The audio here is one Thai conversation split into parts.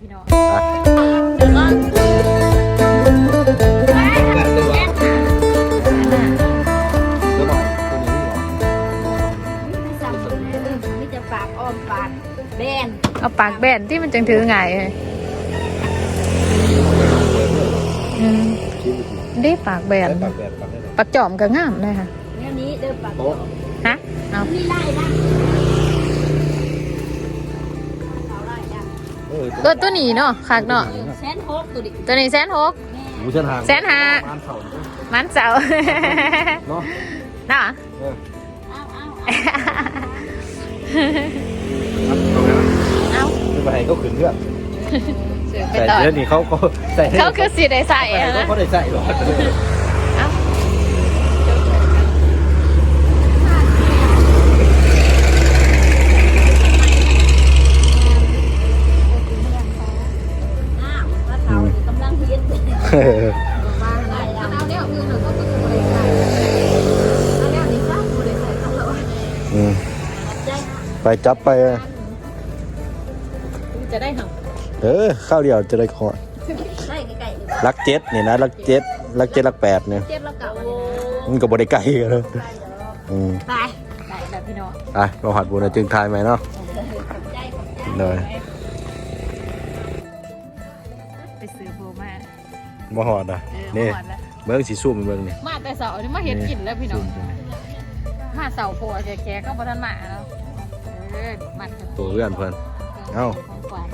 พี่น้องอะเดี๋ยวก็ตัวหน่อยตัวนี้เหรอสั่งสุดเลยมีแต่ปากอ้อมปากแบนเอาปากแบนที่มันจังถือง่ายเลยอืมชิ้นได้ปากแบนปากแบบปากได้เลยปากจอมก็งามเลยค่ะแนวนี้เดินปากโต๊ะฮะเอานี่ไล่นะ เออตัวตัวนี้เนาะคักเนาะแสนหกตัวดิตัวนี้แสนหกแม่หูเส้นหางแสนห้าบ้านเสามันเสาเนาะเนาะเออเอาเอาเอาไปเอาไปให้เขาขึ้นเรื่องซื้อไปใส่ต่อเสื้อนี่เขาก็ใส่ให้เขาคือสีได้ใส่ใส่อะเขานะก็ได้ใส่หรอกเอาอ้าวพระเฒ่ากำลังเฮียน เออ มาไล่แล้วเอาแนวอื่นหนูก็ไม่ได้ใส่เอาแนวนี้จ้าไม่ได้ใส่ตลอด อืม ใจ ไปจับไป จะได้หังเออข้าวเดียวจะได้คอใส่ไก่ๆลักเจ็ดนี่นะลักเจ็ดลักเจ็ดลักแปดเนี่ยเจ็บแล้วเก่ามันก็บ่ได้ไกลกันเลยอืมไปได้แบบพี่น้องไปเราหัดบุญนะจึงทายไหมเนาะขอบใจขอบใจเลย บ่หอดอะเออนี่หมดแล้วเบิ่งสีซุ่มเบิ่งนี่มาแต่เสาร์นี่มาเห็นกินแล้วพี่น้องซุ่มมาเสาร์โพอแก่ๆก็บ่ทันมาแล้วเออมัดตัวเพื่อนเพิ่นเอ้าของขวัญ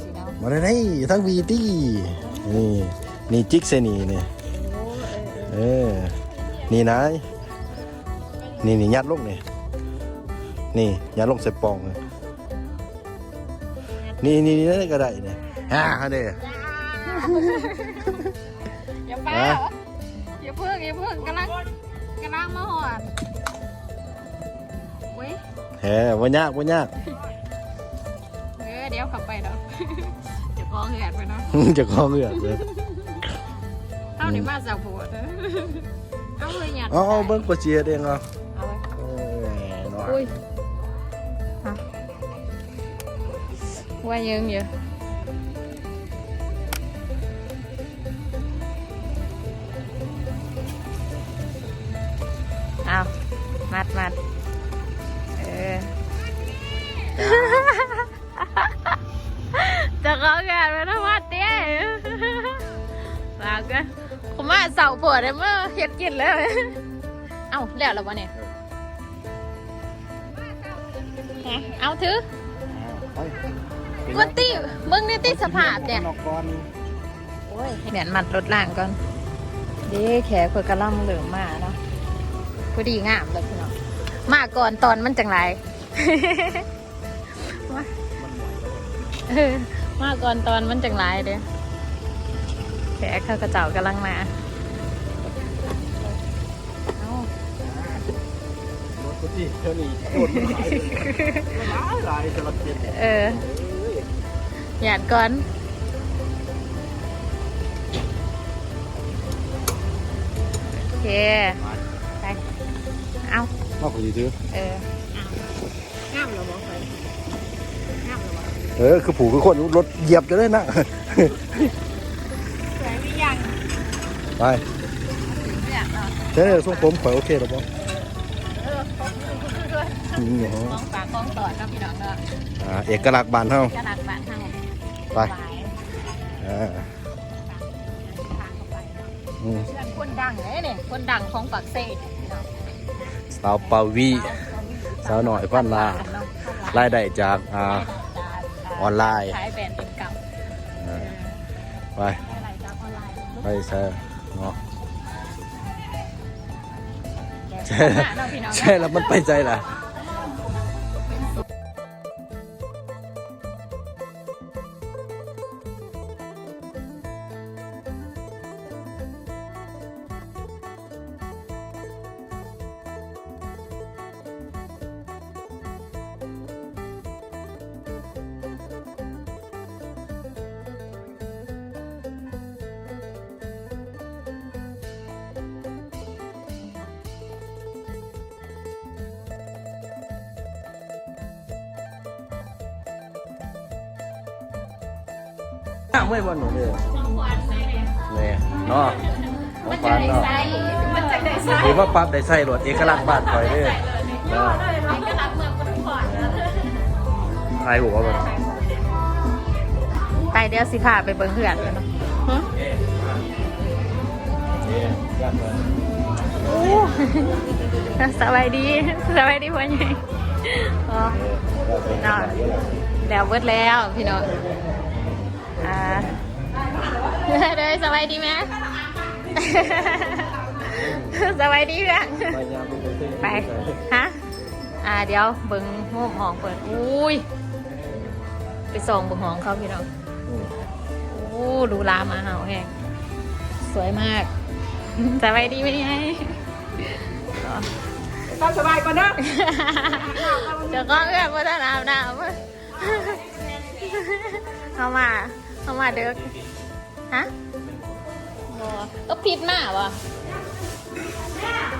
สีเนาะมาได้นี่ทั้งวีตี้นี่นี่จิกเซนี่นี่โอ้เออเออเออนี่นะนี่นี่ยัดลงนี่นี่ยัดลงใส่ปองเลยนี่นี่นี่นี่ก็ได้นี่ฮ่าเด้ อย่าไปฮะอย่าเพิ่งอย่าเพิ่งกำลังกำลังมาหอดเว้ยแหมว่ายากว่ายากเออเดี๋ยวขับไปเนาะจะกองแหดไปเนาะจะคล้องเลือดเลยเท่านี้มาเสาร์โพดเอาเลยหยัดเอาเอาเบิ้งกว่าเจียเองเอาเอาไว้เออเนาะอุ้ยเอาว่ายังอยู่เอา มัดมัดเออจะขอแกนมาทำวัดเตี้ยฝากกันผมมาเสาปวดเลยเมื่อเฮ็ดกินแล้วเอ้าแล้วเหรอวะเนี่ยเอาถือกวนตีมึงนี่ตีสภาพเนี่ยนอกก่อนโอ้ยเดี๋ยวมัดรถล่างก่อนเด้แขกเพื่อกระล่ำเหลืองมาเนาะ พอดีงามเลยพี่น้องมาก่อนตอนมันจังไรมาก่อนตอนมันจังไรเด้อแขกเขากระเจ้ากำลังมาเอ้าปกติเท่านี้โดดมันหลาลายจะรับเจ็ดเออหยาดก่อนโอเค เอามากกว่าที่ซื้อเอองามเหรอบอกไปงามเหรอบอกเออ คือผูกคือคนรถเหยียบจะได้นะสวยไม่ยังไปไม่อยากนอนเจ้าทรงผมข่อยโอเคหรอปะเออของด้วยอืมเหรอของฝากของต่อนะพี่น้องเนาะอ่าเอกลักษณ์บ้านเฮากระดักบ้านทางไปสายอ่าทางเข้าไปเนาะอืมเพื่อนคนดังเลยเนี่ยคนดังของปากเซ่พี่น้อง สาวปาวีสาวหน่อยพันลารายได้จากอ่าออนไลน์ขายแบรนด์เป็นเก่าอ่าไปรายจากออนไลน์ไปแซ่เนาะใช่พี่น้องใช่แล้วมันไปใจล่ะ น้ำไม่บนหนูเลยเนี่ยเนาะของขวัญเนาะมันจะได้ใส่หรือว่าปั๊บได้ใส่รถเอกลักษณ์บ้านคอยเด้อเนาะก็รับเมืองปทุมพรนะใครบอกว่าแบบไปเดี๋ยวสิพาไปเบิ่งเพื่อนกันเนาะฮะเนี่ยยากเลยโอ้สบายดีสบายดีพ่อใหญ่อ๋อนอนแล้วเบิดแล้วพี่น้องอ่า เด้อสบายดีไหมสบายดีเพื่อนไปยามเป็นเส้นไปฮะอ่าเดี๋ยวเบิ้งห้องห้องเปิดอุ้ยไปส่องเบิ้งห้องเขาพี่น้องอืมโอ้ดูลามาเห่าแห้งสวยมากสบายดีไหมไงตามสบายก่อนเด้อเดี๋ยวก็เอื้อนว่าจะอาบน้ำเข้ามาเข้ามาเด็ก ฮะบอก็ผิดมากวะ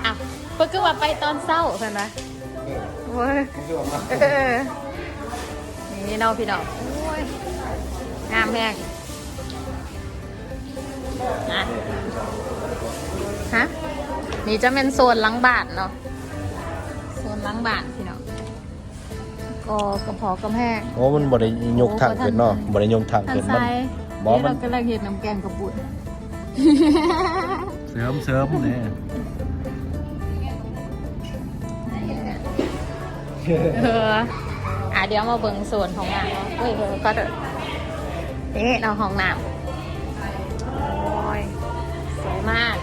อะเพิ่งก็ว่าไปตอนเศร้าเห็นไหมเว้ยมันคือว่ามาเออนี่เนาะพี่น้องโอ้ยงามแพงนะฮะ นี่จะเป็นโซนหล้างบาทเนาะ โซนหล้างบาทพี่น้องก็กระเพาะกระแพงโอ้ มันบ่ได้ยกทางขึ้นเนาะบ่ได้ยกทางทางขึ้นมัน ซ้ายบ่นี่มัเรานกำลังเห็นน้ำแกงกระปุนเสริมเสริมเนี่ยเอออะเดี๋ยวมาเบิ่งโซนของน้ำเนาะเฮ้ยเออก็เด้อนี่เราห้องน้ำโอ้ยสวยมาก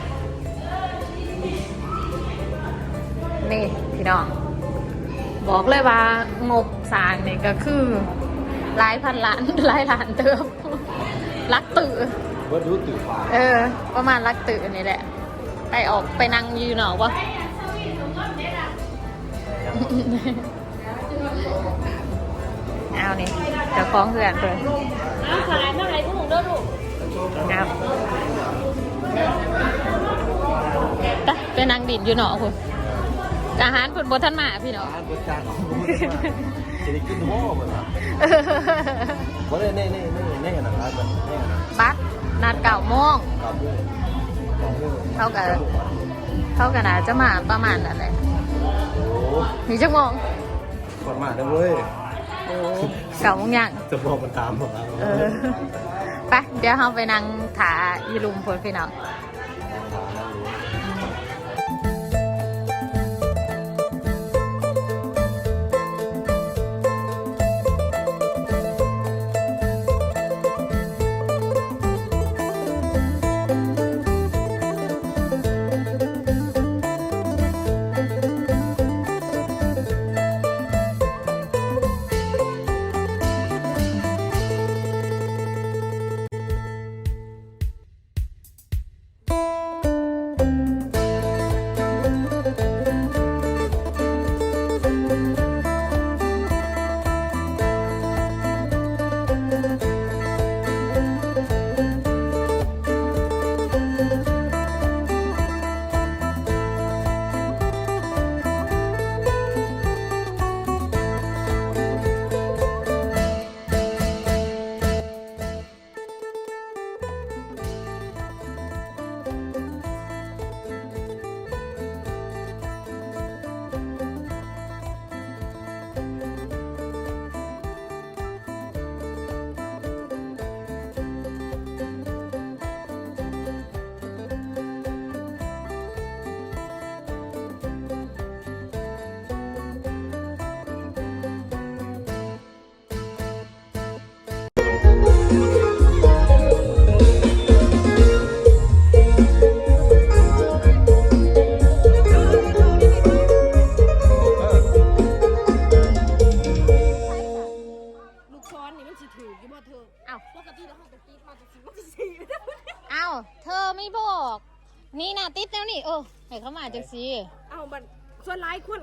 นี่พี่น้อง บอกเลยว่างบสร้างนี่ก็คือหลายพันล้าน หลายล้านเติม ลักตื่อว่าดูตื่นฟ้าเออ ประมาณลักตื่อนี่แหละ ไปออกไปนั่งอยืนหนอกวะเอานี่เดี๋ยวฟ้องเพื่อนเลยน้ำขายมาให้พวกผมเด้อลูกครับไปไปนั่งดินอยู่หนอกคุณอาหารผลบท่านมาพี่เนาะร้านบริการของผมจะได้กินหม้อหมดละบ่ได้แน่แน่แน่แน่นะร้า นมันแน่นะบัสนัดเก่าโมงครับด้วยครับด้วยเท่ากับเท่ากันนะจะมาประมาณนั้นแหละโอ้มีชั่วโมงขอดมาได้เว้ยโอ้เก่าโมงยังจะบอกมันตามผมแล้วเออไปเดี๋ยวเราไปนั่งถาอีลุมพลพี่น้อง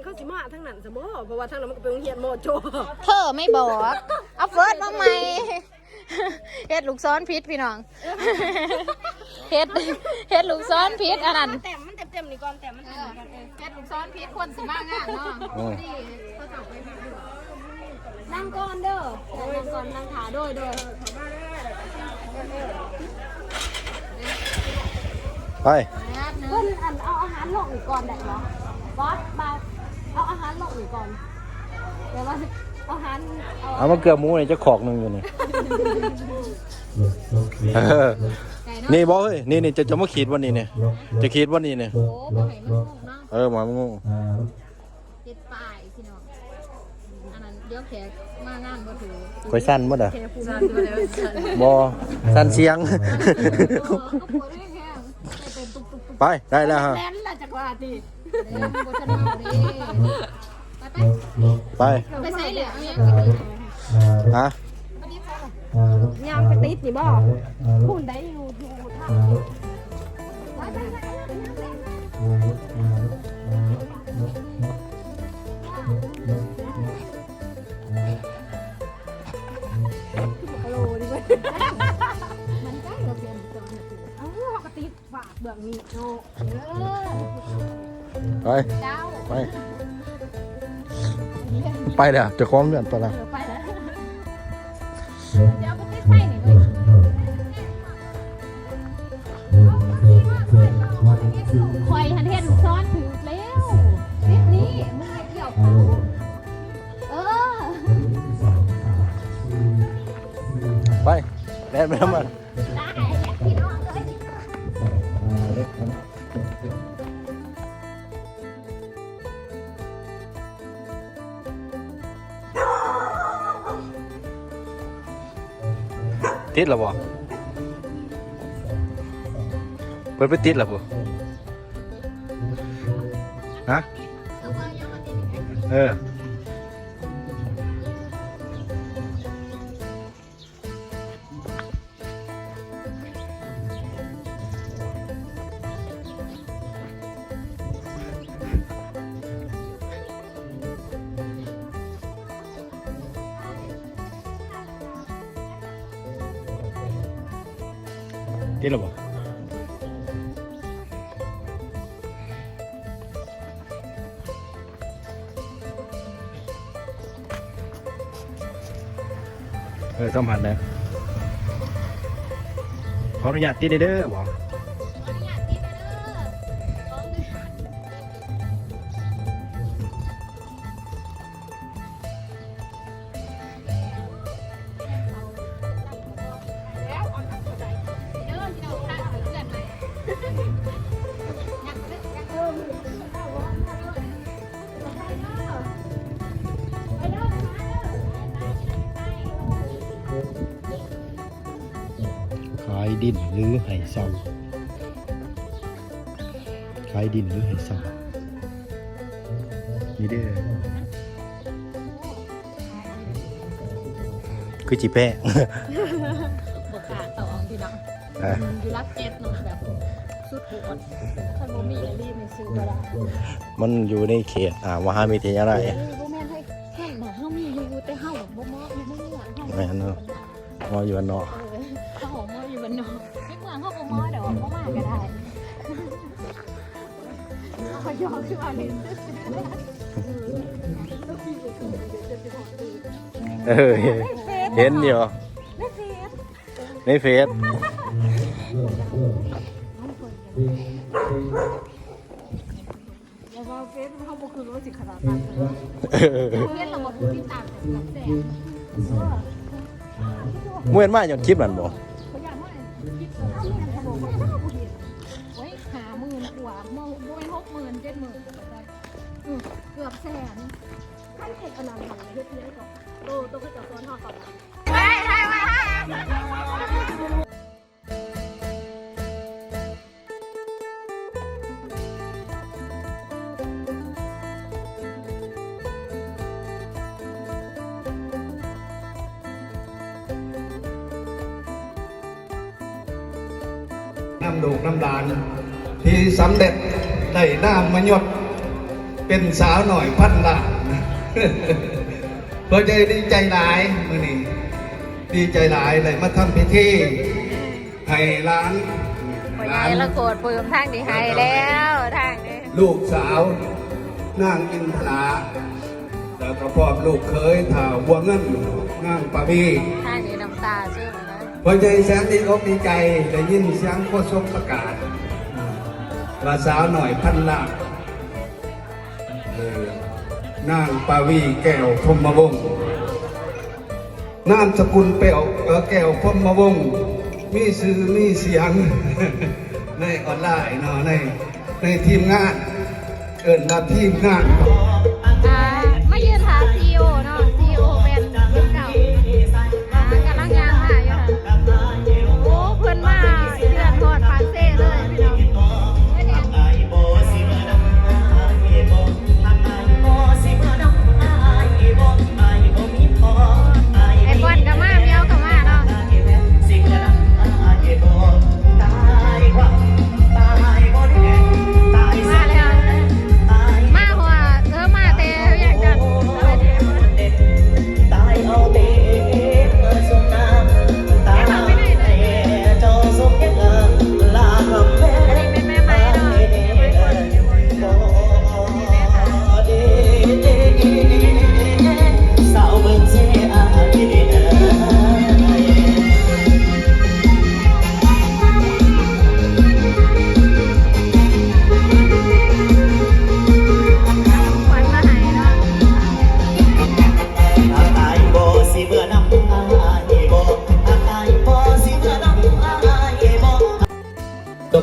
เขาสิมาทั้งนั้นซะบ่เพราะว่าทั้งนั้นมันก็เป็นโรงเรียนโมโจเธอไม่บอก เอาเฟิร์สมาใหม่เฮ็ดลูกซ้อนพิษพี่น้องเฮ็ดเฮ็ดลูกซ้อนพิษอันนั้นแต่มันเต็มๆนี่ก่อนแต่มันเต็มๆก่อนเออเฮ็ดลูกซ้อนพิษคนสิมากงานเนาะอืมนั่งก่อนเด้อนั่งก่อนนั่งขาโดยโดยไปแป๊บนึงเพิ่นอันเอาอาหารลงอีกก่อนได้เหรอบอสมา เอาอาหารลงอีกก่อนแต่ว่าเอาอาหารเอาเอามาเกลือหมูนี่จะขอกหนึ่งอยู่นี่เออไก่เนาะนี่บอกเฮ้ยนี่นี่จะจะมาขีดวันนี้เนี่ยจะขีดวันนี้เนี่ยโอ้บ่ให้มันงงเนาะเออหมามันงงเจ็ดป้ายพี่น้องอันนั้นเดี๋ยวแขกมางานบ่ถือคอยสั้นมั้เด้อแขกผู้นั้นบ่ได้สั่นบอสั้นเสียงก็ปวดแห้งๆเป็นตุ๊บๆไปได้แล้วฮะ แล่นละจักว่าดิๆเด้บ่ทันเอาเด้ ไป ไป ๆไปใส่เหลือเอายังไปกิน ฮะ ยามไปติดนี่บ่พูดได้อยู่อยู่ทางไปไปไปฮัลโหลดิเว้ย มันใกล้เราเปลี่ยนตัวน่ะสิ เอ้าเขาก็ติดฝากเบื้องนี้โนเออ ไป เจ้าไป ไปเด้อเจะคล้าของเดือนไปแล้วเดี๋ยวไปแล้วเดี๋ยวไปติดไฟนี่เลยคอยหันเห็นซ้อนถือแล้วติดนี้มึงอย่าเกี่ยวกูเออ ไปแล่นไปทำมันได้ ติดหรอบ่เปิดไปติดหรอบ่ฮะเอาไว้ยังมาติดอี มผัสแล้วขออนุญาตติดเด้อบอก ขายดินหรือไห่เศร้านี่เด้อคือจีแป้บกาต่อพี่น้องอะอยู่รักเจ็ดเนาะแบบสุดโหดถ้าบ่มีอะไรรีบไปซื้อก็ได้มันอยู่ในเขตอ่ามหาวิทยาลัยเออบ่แม่นให้ให้น่ะเฮามีอยู่แต่เฮาบ่เหมาะบ่เหมาะเฮาแม่นเนาะมออยู่วันเนาะเออ เขายอมขึ้นมาเลยเออเห็นอยู่ในเฟซแล้วว่าเฟซเขาบอกคือว่าสิขนาดนั้นเลยเออเรียนเราบ่ผู้ติดตามกับแสนเมื่อนมาหย่อนคลิปนั่นบ่เขาอก อเกือบแสนท่านเอกอนันต์ทำเฮ็ดเฮ็ดก่อนโตโตขึ้นจากตัวนทอกก่อนไปไปไปน้ำดูกน้ำดาน ที่สำเร็จได้น้ำมายด เป็นสาวหน่อยพันล้านเพื่อจะดีใจหลายมื่อนี้ดีใจหลายเลยมาทำพิธีให้ร้านพ่อใหญ่ละโกดปืมทางนี้ให้แล้วทางนี้ลูกสาวนางอินทราแล้วก็พร้อมลูกเคยถ่าวบัวเงินนางปาบีทางนี้น้ำตาชื่อมันนะพอใจแสนดีอกดีใจได้ยินเสียงโคชกประกาศว่าสาวหน่อยพันลาเออ นางปาวีแก้วพรมวงศ์นามสกุลเปลวแก้วพรมวงศ์มีซื้อมีเสียง ในออนไลน์เนาะในในทีมงาน เกิดมาทีมงาน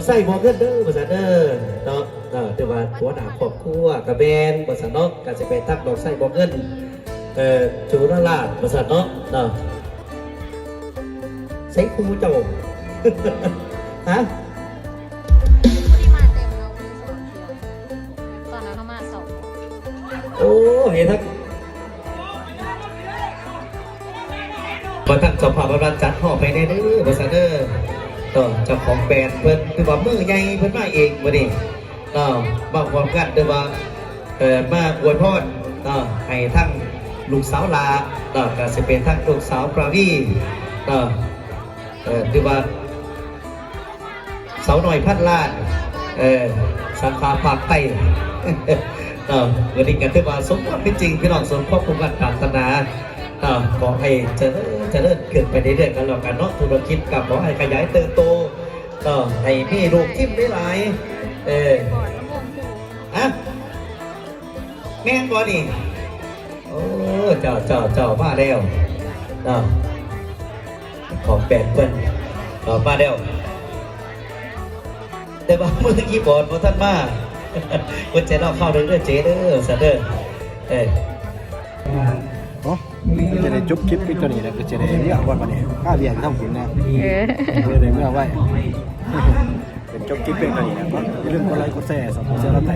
ดอกไส้บอกเงินเด้อภาษาเด้อเนาะเออแต่ว่าหัวหน้าครอบครัวกับแบนภาษาเนาะการจะไปตักดอกไส้บอกเงินเอ่อจูรลาดภาษาเนาะเนาะใส่ครูเจ้าฮะผู้ที่มาเต็มเราคือสองเดียวตอนนั้นเขามาสองโอ้เห็นทักมาตั้งสภาพบำจัดห่อไปในเด้อภาษาเด้อ ต่อเจ้าของแบรนด์เพิ่นคือว่ามือใหญ่เพิ่นมาเองบ่นี่เนาะบอกความกันเด้อว่าเอ่อมาอวยพรเนาะให้ทั้งลูกสาวลาเนาะก็สิเป็นทั้งลูกสาวปราวีเนาะเอ่อคือว่าสาวหน่อยพันล้านเออสาขาภาคใต้เนาะวันนี้ก็ถือว่าสมความเป็นจริงพี่น้องสมความมุ่งมั่นปรารถนาเนาะขอให้เจริญ เจริญเกิดไปเรื่อยๆกันแล้วกันเนาะธุรกิจกับขอให้ขยายเติบโตเนาะให้มีลูกทิมได้หลายเออฮะแม่นบ่นี่โอ้เจ้าเจ้าเจ้ามาแล้วนาะของแปดเพิ่นเออมาแล้วแต่ว่าเมื่อกี้บอลพอท่านมาเพิ่นจเล่าเข้าเด้อเด้อเจ๊เด้อซะเด้อเอ้ จะได้จบคลิปคลิปตัวนี้แล้วก็จะได้เรื่อวันวันนี้ข้าเรียนท่องขุนนะเออจะได้เมื่อไว้เป็นจบคลิปเป็นตัวนี้นะก็อย่าลืมกดไลค์ก็แชร์สองกดแชร์แล้แต่